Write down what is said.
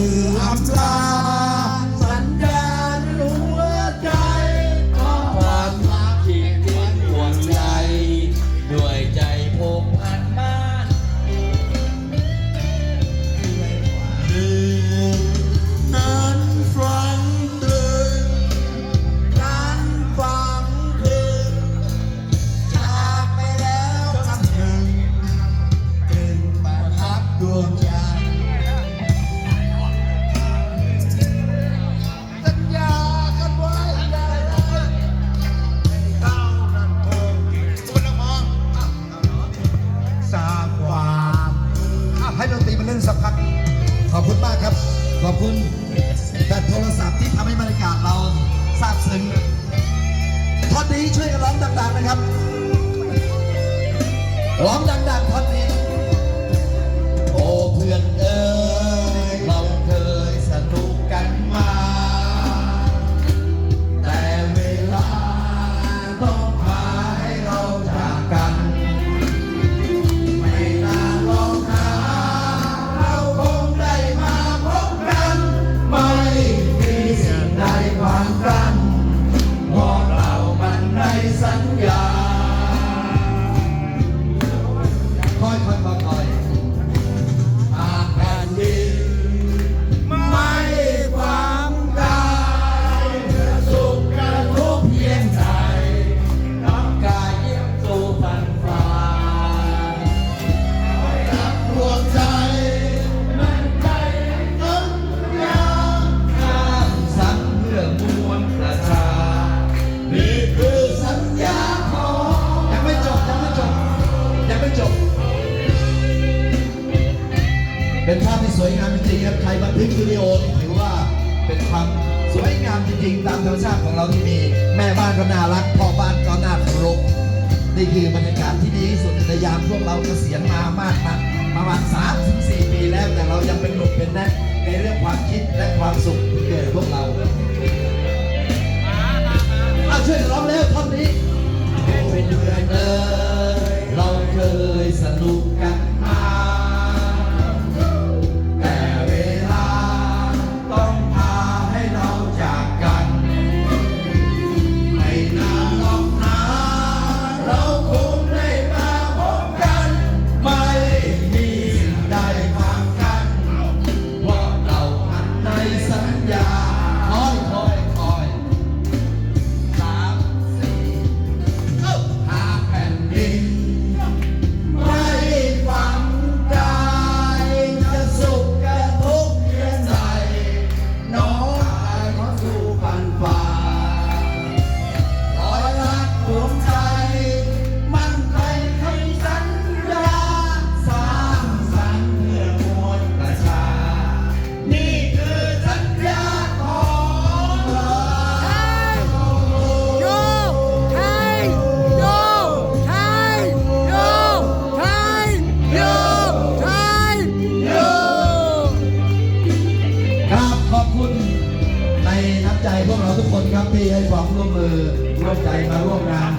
มืออำลา ขอบคุณมากครับ ขอบคุณแต่โทรศัพท์ที่ทำให้บรรยากาศเราซาบซึ้งท่อนนี้ช่วยกันร้องดังๆนะครับ ร้องดังๆท่อนนี้ โอ้เพื่อนเอ๋ วยงามจริงๆครับใครบันทึกวิดีโอนี่ถือว่าเป็นความสวยงามจริงๆ ตามธรรมชาติของเราที่มี แม่บ้านก็น่ารักพ่อบ้านก็น่าเคารพนี่คือบรรยากาศที่ดีที่สุดในยามพวกเราเกษียณมามากนะประมาณ3ถึง4ปีแล้วแต่เรายังเป็นหนุ่มเป็นแน่นในเรื่องความคิดและความสุขที่เกิด คนครับที่ให้ความร่วมมือร่วมใจมาร่วมงาน